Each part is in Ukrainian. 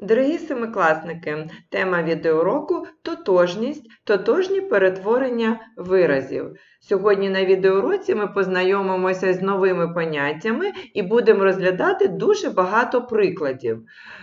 Дорогі семикласники, тема відеоуроку тотожність, тотожні перетворення виразів. Сьогодні на відеоуроці ми познайомимося з новими поняттями і будемо розглядати дуже багато прикладів.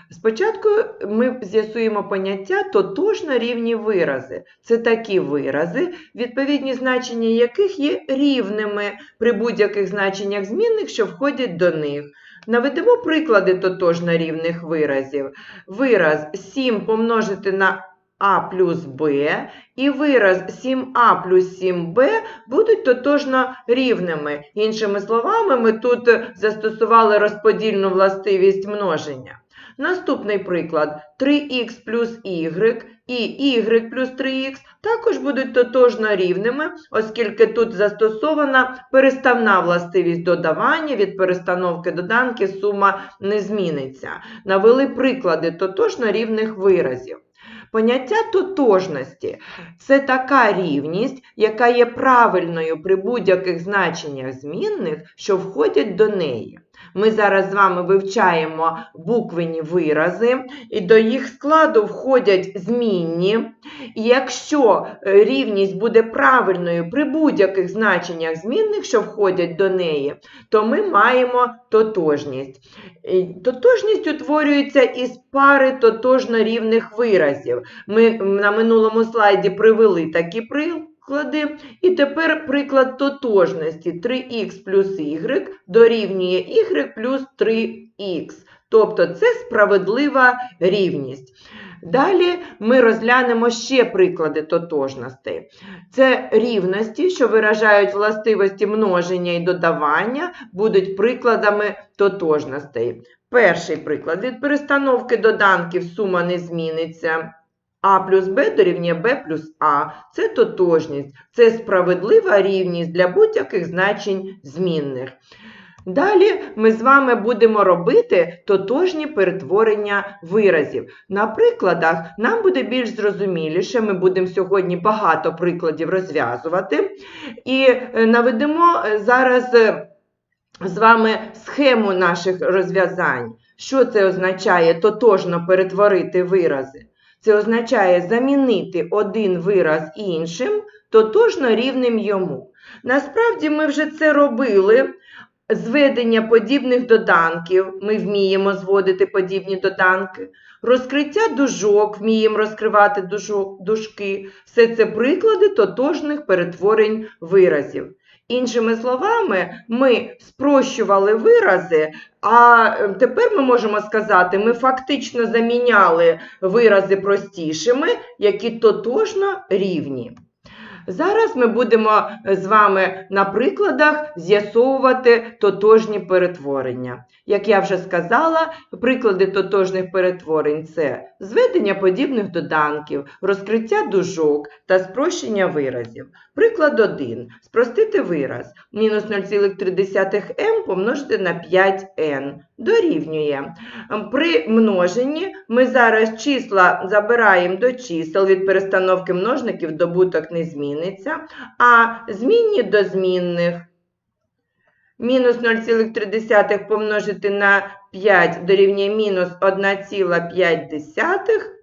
Спочатку ми з'ясуємо поняття тотожно рівні вирази. Це такі вирази, відповідні значення яких є рівними при будь-яких значеннях змінних, що входять до них. Наведемо приклади тотожно рівних виразів. Вираз 7 помножити на а плюс b і вираз 7а плюс 7b будуть тотожно рівними. Іншими словами, ми тут застосували розподільну властивість множення. Наступний приклад 3х плюс y і y плюс 3х також будуть тотожно рівними, оскільки тут застосована переставна властивість додавання, від перестановки доданки сума не зміниться. Навели приклади тотожно рівних виразів. Поняття тотожності це така рівність, яка є правильною при будь-яких значеннях змінних, що входять до неї. Ми зараз з вами вивчаємо буквені вирази, і до їх складу входять змінні. І якщо е, рівність буде правильною при будь-яких значеннях змінних, що входять до неї, то ми маємо тотожність. Тотожність утворюється із пари тотожно рівних виразів. Ми на минулому слайді привели такі приклади. І тепер приклад тотожності 3х плюс y дорівнює y плюс 3х. Тобто це справедлива рівність. Далі ми розглянемо ще приклади тотожностей. Це рівності, що виражають властивості множення і додавання, будуть прикладами тотожностей. Перший приклад. Від перестановки доданків сума не зміниться. А плюс Б дорівнює Б плюс А. Це тотожність, це справедлива рівність для будь-яких значень змінних. Далі ми з вами будемо робити тотожні перетворення виразів. На прикладах нам буде більш зрозуміліше, ми будемо сьогодні багато прикладів розв'язувати. І е, наведемо е, зараз е, з вами схему наших розв'язань. Що це означає тотожно перетворити вирази? Це означає замінити один вираз іншим, тотожно рівним йому. Насправді ми вже це робили. Зведення подібних доданків, ми вміємо зводити подібні доданки, розкриття дужок, вміємо розкривати дужок, дужки. Все це приклади тотожних перетворень виразів. Іншими словами, ми спрощували вирази, а тепер ми можемо сказати, ми фактично заміняли вирази простішими, які тотожно рівні. Зараз ми будемо з вами на прикладах з'ясовувати тотожні перетворення. Як я вже сказала, приклади тотожних перетворень це зведення подібних доданків, розкриття дужок та спрощення виразів. Приклад 1. Спростити вираз. Мінус 0,3m помножити на 5n. Дорівнює. При множенні ми зараз числа забираємо до чисел від перестановки множників добуток не зміниться, а змінні до змінних. Мінус 0,3 помножити на 5 дорівнює мінус 1,5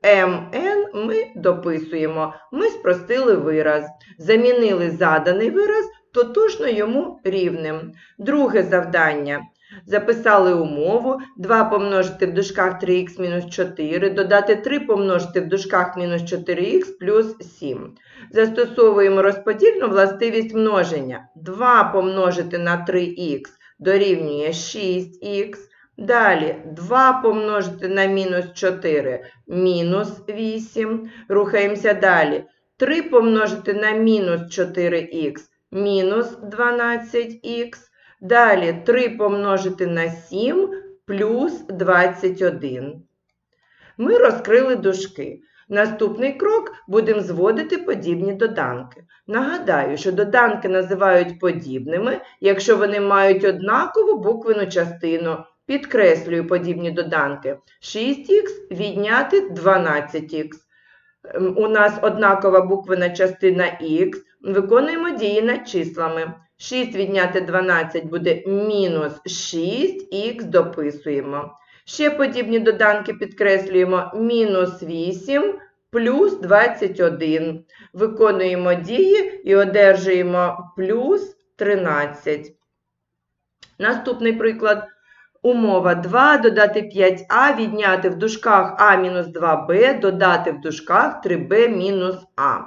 mn ми дописуємо. Ми спростили вираз. Замінили заданий вираз тотожно йому рівним. Друге завдання. Записали умову 2 помножити в дужках 3х мінус 4, додати 3 помножити в дужках мінус 4х плюс 7. Застосовуємо розподільну властивість множення. 2 помножити на 3х дорівнює 6х. Далі 2 помножити на мінус 4 мінус 8. Рухаємося далі. 3 помножити на мінус 4х мінус 12х. Далі 3 помножити на 7 плюс 21. Ми розкрили дужки. Наступний крок будемо зводити подібні доданки. Нагадаю, що доданки називають подібними, якщо вони мають однакову буквену частину. Підкреслюю подібні доданки. 6х відняти 12х. У нас однакова буквена частина х. Виконуємо дії над числами. 6 відняти 12 буде мінус 6х дописуємо. Ще подібні доданки підкреслюємо мінус 8 плюс 21. Виконуємо дії і одержуємо плюс 13. Наступний приклад. Умова 2 додати 5а, відняти в дужках а мінус 2b, додати в дужках 3b мінус а.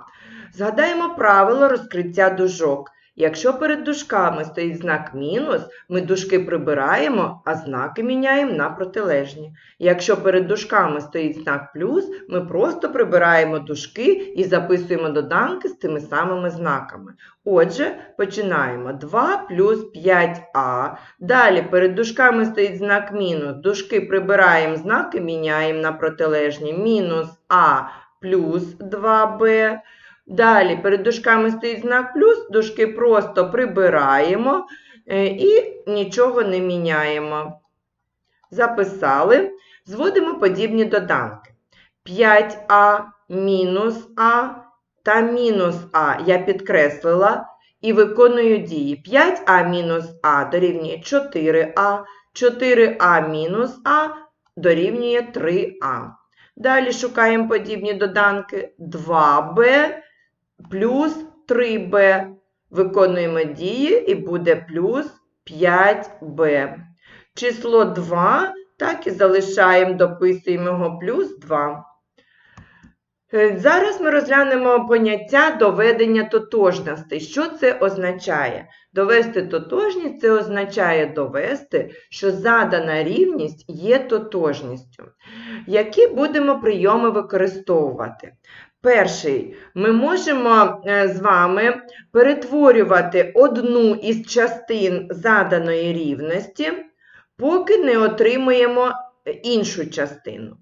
Згадаємо правило розкриття дужок. Якщо перед дужками стоїть знак мінус, ми дужки прибираємо, а знаки міняємо на протилежні. Якщо перед дужками стоїть знак плюс, ми просто прибираємо дужки і записуємо доданки з тими самими знаками. Отже, починаємо 2 плюс 5а. Далі перед дужками стоїть знак мінус. Дужки прибираємо, знаки міняємо на протилежні. Мінус а плюс 2b. Далі перед дужками стоїть знак плюс, дужки просто прибираємо е, і нічого не міняємо. Записали. Зводимо подібні доданки. 5а мінус а та мінус а я підкреслила і виконую дії. 5а мінус а дорівнює 4а, 4а мінус а дорівнює 3а. Далі шукаємо подібні доданки 2b плюс 3b. Виконуємо дії і буде плюс 5b. Число 2 так і залишаємо, дописуємо його плюс 2. Е, Зараз ми розглянемо поняття доведення тотожностей. Що це означає? Довести тотожність це означає довести, що задана рівність є тотожністю. Які будемо прийоми використовувати? Перший, ми можемо е, з вами перетворювати одну із частин заданої рівності, поки не отримуємо іншу частину.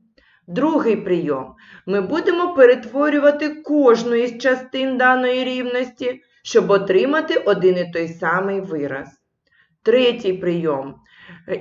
Другий прийом. Ми будемо перетворювати кожну із частин даної рівності, щоб отримати один і той самий вираз. Третій прийом.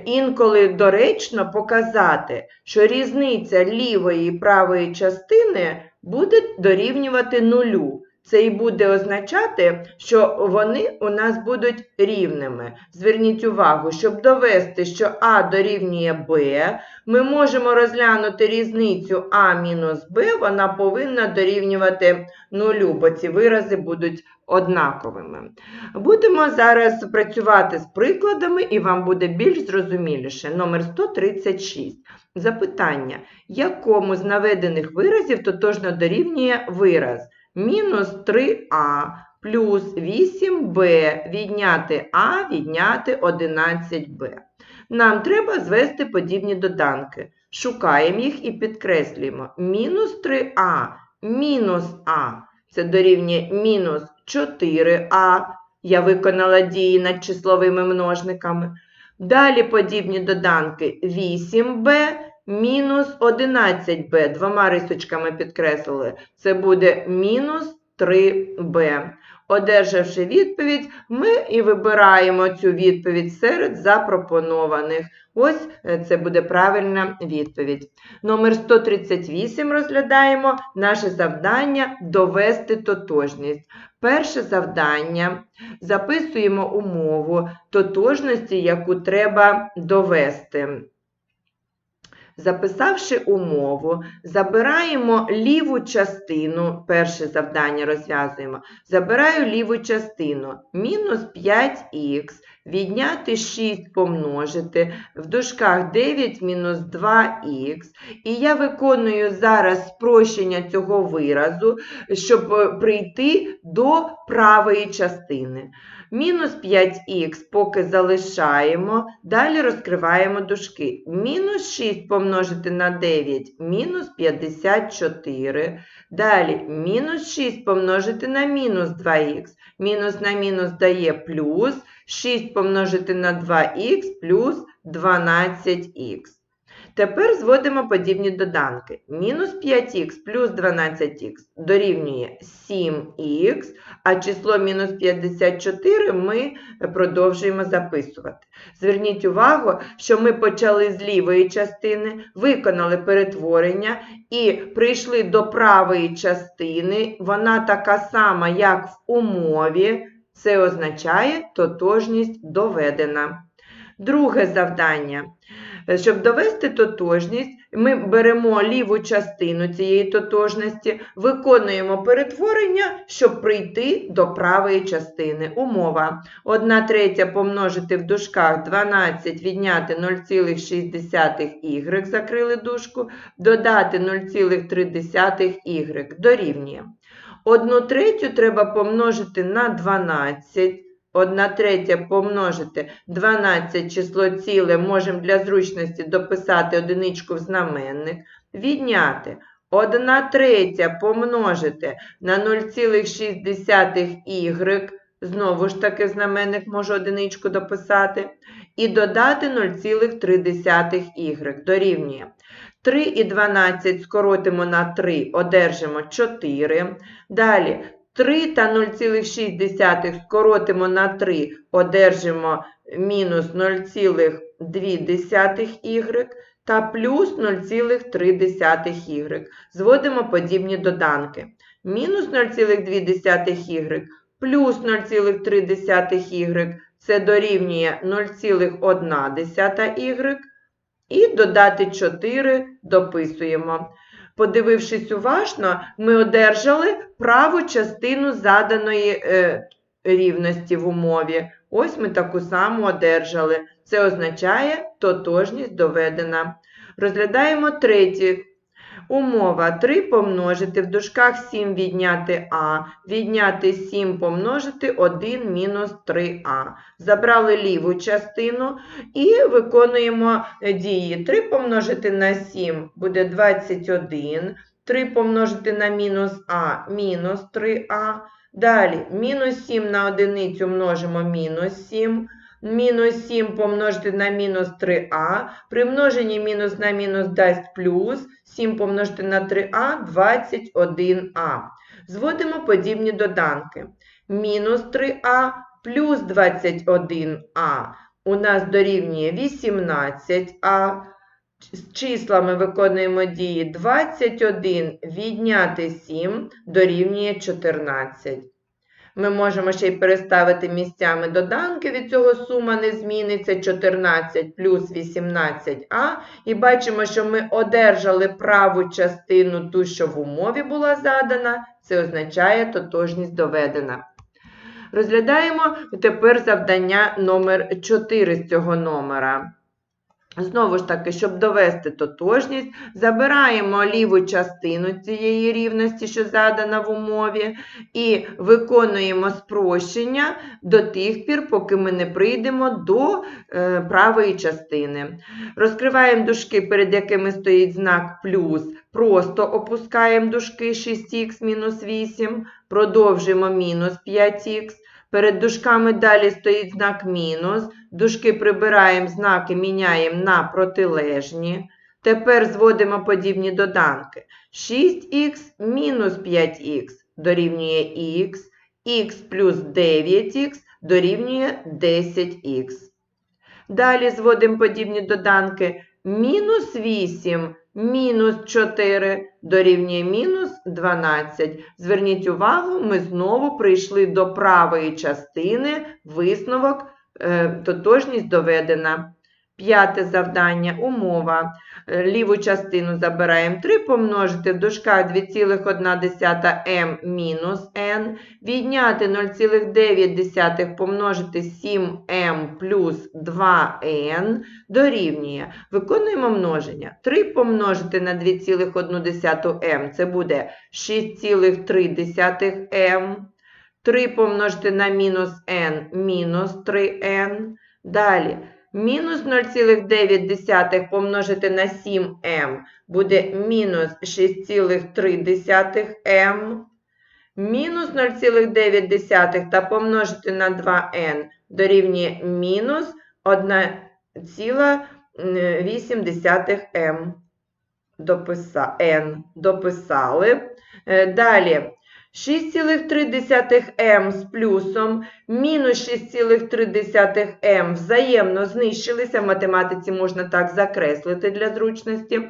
Інколи доречно показати, що різниця лівої і правої частини буде дорівнювати нулю. Це і буде означати, що вони у нас будуть рівними. Зверніть увагу, щоб довести, що А дорівнює Б, ми можемо розглянути різницю А мінус Б, вона повинна дорівнювати нулю, бо ці вирази будуть однаковими. Будемо зараз працювати з прикладами, і вам буде більш зрозуміліше. Номер 136. Запитання. Якому з наведених виразів тотожно дорівнює вираз? Мінус 3а плюс 8b відняти а відняти 11b. Нам треба звести подібні доданки. Шукаємо їх і підкреслюємо. Мінус 3а мінус а. Це дорівнює мінус 4а. Я виконала дії над числовими множниками. Далі подібні доданки 8b мінус 11b. Двома рисочками підкреслили. Це буде мінус 3b. Одержавши відповідь, ми і вибираємо цю відповідь серед запропонованих. Ось е, це буде правильна відповідь. Номер 138 розглядаємо наше завдання довести тотожність. Перше завдання записуємо умову тотожності, яку треба довести. Записавши умову, забираємо ліву частину, перше завдання розв'язуємо. Забираю ліву частину мінус 5х, відняти 6 помножити, в дужках 9 мінус 2х. І я виконую зараз спрощення цього виразу, щоб е, прийти до правої частини. Мінус 5х поки залишаємо, далі розкриваємо дужки. Мінус 6 помножити на 9, мінус 54. Далі мінус 6 помножити на мінус 2х. Мінус на мінус дає плюс. 6 помножити на 2х плюс 12х. Тепер зводимо подібні доданки. Мінус 5х плюс 12х дорівнює 7х, а число мінус 54 ми продовжуємо записувати. Зверніть увагу, що ми почали з лівої частини, виконали перетворення і прийшли до правої частини. Вона така сама, як в умові. Це означає тотожність доведена. Друге завдання. Е, Щоб довести тотожність, ми беремо ліву частину цієї тотожності, виконуємо перетворення, щоб прийти до правої частини. Умова. 1 третя помножити в дужках 12, відняти 0,6y, закрили дужку, додати 0,3y дорівнює. 1 третю треба помножити на 12. 1 третя помножити 12 число ціле, можемо для зручності дописати одиничку в знаменник. Відняти 1 третя помножити на 0,6y, знову ж таки в знаменник можу одиничку дописати. І додати 0,3y дорівнює. 3 і 12 скоротимо на 3, одержимо 4. Далі 3 та 0,6 скоротимо на 3, одержимо мінус 0,2y та плюс 0,3y. Зводимо подібні доданки. Мінус 0,2y плюс 0,3y це дорівнює 0,1y. І додати 4 дописуємо. Подивившись уважно, ми одержали праву частину заданої е, рівності в умові. Ось ми таку саму одержали. Це означає тотожність доведена. Розглядаємо третє. Умова 3 помножити в дужках 7 відняти А, відняти 7 помножити 1 мінус 3А. Забрали ліву частину і виконуємо дії. 3 помножити на 7 буде 21. 3 помножити на мінус А мінус 3А. Далі мінус 7 на одиницю множимо мінус 7. Мінус 7 помножити на мінус 3а. При множенні мінус на мінус дасть плюс. 7 помножити на 3а 21а. Зводимо подібні доданки. Мінус 3а плюс 21а. У нас дорівнює 18а. З числами виконуємо дії 21 відняти 7 дорівнює 14. Ми можемо ще й переставити місцями доданки, від цього сума не зміниться 14 плюс 18а. І бачимо, що ми одержали праву частину, ту, що в умові була задана. Це означає тотожність доведена. Розглядаємо тепер завдання номер 4 з цього номера. Знову ж таки, щоб довести тотожність, забираємо ліву частину цієї рівності, що задана в умові, і виконуємо спрощення до тих пір, поки ми не прийдемо до е, правої частини. Розкриваємо дужки, перед якими стоїть знак плюс, просто опускаємо дужки 6х мінус 8, продовжуємо мінус 5х. Перед дужками далі стоїть знак мінус. Дужки прибираємо знаки, міняємо на протилежні. Тепер зводимо подібні доданки. 6х мінус 5х дорівнює х, х плюс 9х дорівнює 10х. Далі зводимо подібні доданки. Мінус 8 мінус 4 дорівнює мінус 12. Зверніть увагу, ми знову прийшли до правої частини, висновок, е, тотожність доведена. П'яте завдання – умова. Е, Ліву частину забираємо 3, помножити в дужках 2,1m мінус n, відняти 0,9 помножити 7m плюс 2n дорівнює. Виконуємо множення. 3 помножити на 2,1m – це буде 6,3m. 3 помножити на мінус n – мінус 3n. Далі. Мінус 0,9 помножити на 7m буде мінус 6,3m. Мінус 0,9 та помножити на 2n дорівнює мінус 1,8m. Дописа, n дописали. Е, Далі 6,3m з плюсом, мінус 6,3m взаємно знищилися. В математиці можна так закреслити для зручності.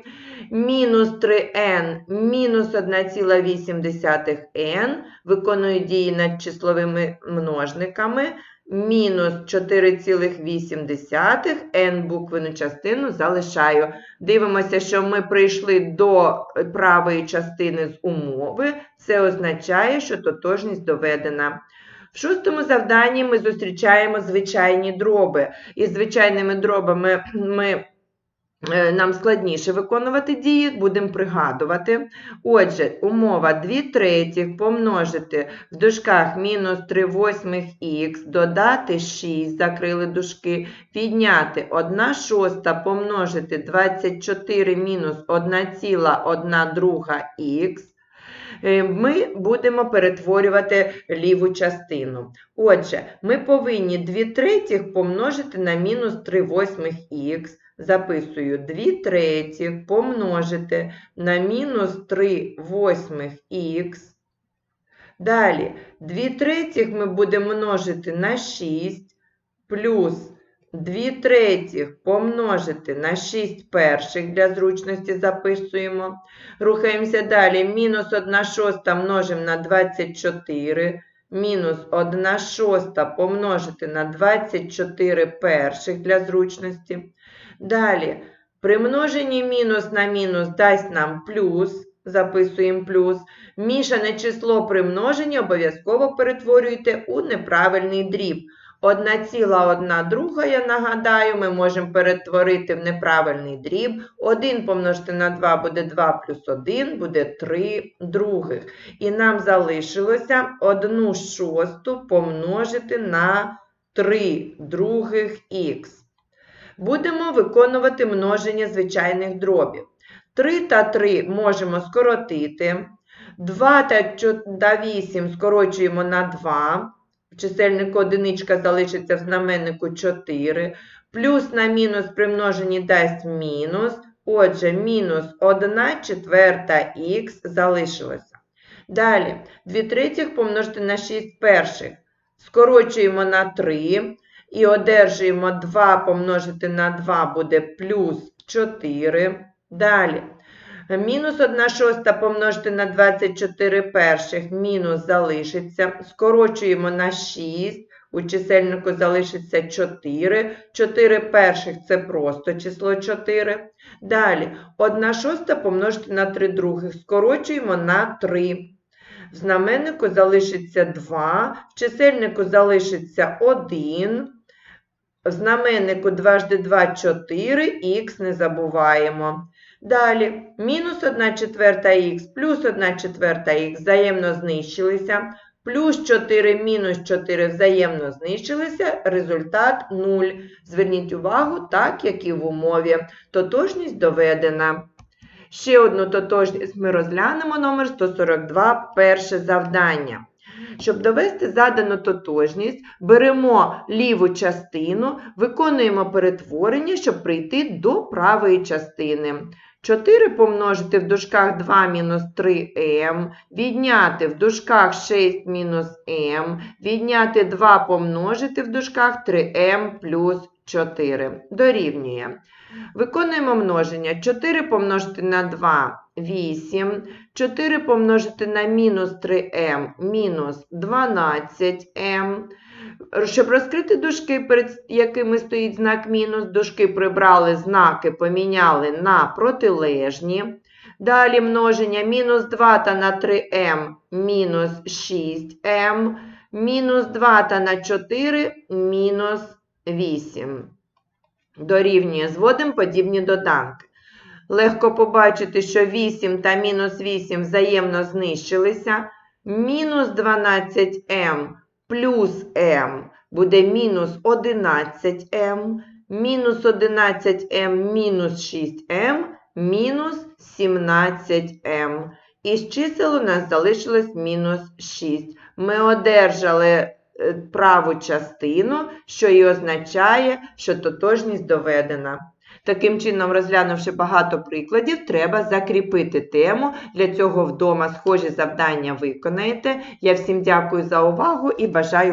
Мінус 3n, мінус 1,8n. Виконую дії над числовими множниками. Мінус 4,8, n буквену частину залишаю. Дивимося, що ми прийшли до правої частини з умови. Це означає, що тотожність доведена. В шостому завданні ми зустрічаємо звичайні дроби. Із звичайними дробами ми, нам складніше виконувати дії, будемо пригадувати. Отже, умова 2 третіх помножити в дужках мінус 3 восьмих х, додати 6, закрили дужки, підняти 1 шоста помножити 24 мінус 1,1 друга х. Е, Ми будемо перетворювати ліву частину. Отже, ми повинні 2 третіх помножити на мінус 3 восьмих х. Записую 2 третіх помножити на мінус 3 восьмих х. Далі 2 третіх ми будемо множити на 6 плюс 2 третіх помножити на 6 перших для зручності записуємо. Рухаємося далі. Мінус 1 шоста множимо на 24. Мінус 1 шоста помножити на 24 перших для зручності. Далі, при множенні мінус на мінус дасть нам плюс. Записуємо плюс. Мішане число при множенні обов'язково перетворюйте у неправильний дріб. 1,1 друга, я нагадаю, ми можемо перетворити в неправильний дріб. 1 помножити на 2 буде 2 плюс 1, буде 3 других. І нам залишилося 1 шосту помножити на 3 других х. Будемо виконувати множення звичайних дробів. 3 та 3 можемо скоротити. 2 та 8 скорочуємо на 2. В чисельнику одиничка залишиться в знаменнику 4. Плюс на мінус при множенні дасть мінус. Отже, мінус 1 четверта х залишилося. Далі, 2 третіх помножити на 6 перших. Скорочуємо на 3 і одержуємо 2 помножити на 2 буде плюс 4. Далі. Мінус 1 шоста помножити на 24 перших, мінус залишиться. Скорочуємо на 6, у чисельнику залишиться 4. 4 перших – це просто число 4. Далі, 1 шоста помножити на 3 других, скорочуємо на 3. В знаменнику залишиться 2, в чисельнику залишиться 1. В знаменнику 2 жди 2 – 4, х не забуваємо. Далі, мінус 1 четверта х плюс 1 четверта х взаємно знищилися, плюс 4 мінус 4 взаємно знищилися, результат 0. Зверніть увагу, так як і в умові. Тотожність доведена. Ще одну тотожність ми розглянемо, номер 142, перше завдання. Щоб довести задану тотожність, беремо ліву частину, виконуємо перетворення, щоб прийти до правої частини. 4 помножити в дужках 2 мінус 3m, відняти в дужках 6 мінус m, відняти 2 помножити в дужках 3m плюс 4. Дорівнює. Виконуємо множення. 4 помножити на 2 – 8. 4 помножити на мінус 3m – мінус 12m. Щоб розкрити дужки, перед якими стоїть знак мінус, дужки прибрали знаки, поміняли на протилежні. Далі множення мінус 2 та на 3m мінус 6m, мінус 2 та на 4 мінус 8. Дорівнює, зводимо подібні доданки. Легко побачити, що 8 та мінус 8 взаємно знищилися. Мінус 12m плюс m буде мінус 11m, мінус 11m мінус 6m, мінус 17m. Із чисел у нас залишилось мінус 6. Ми одержали е, праву частину, що і означає, що тотожність доведена. Таким чином, розглянувши багато прикладів, треба закріпити тему. Для цього вдома схожі завдання виконаєте. Я всім дякую за увагу і бажаю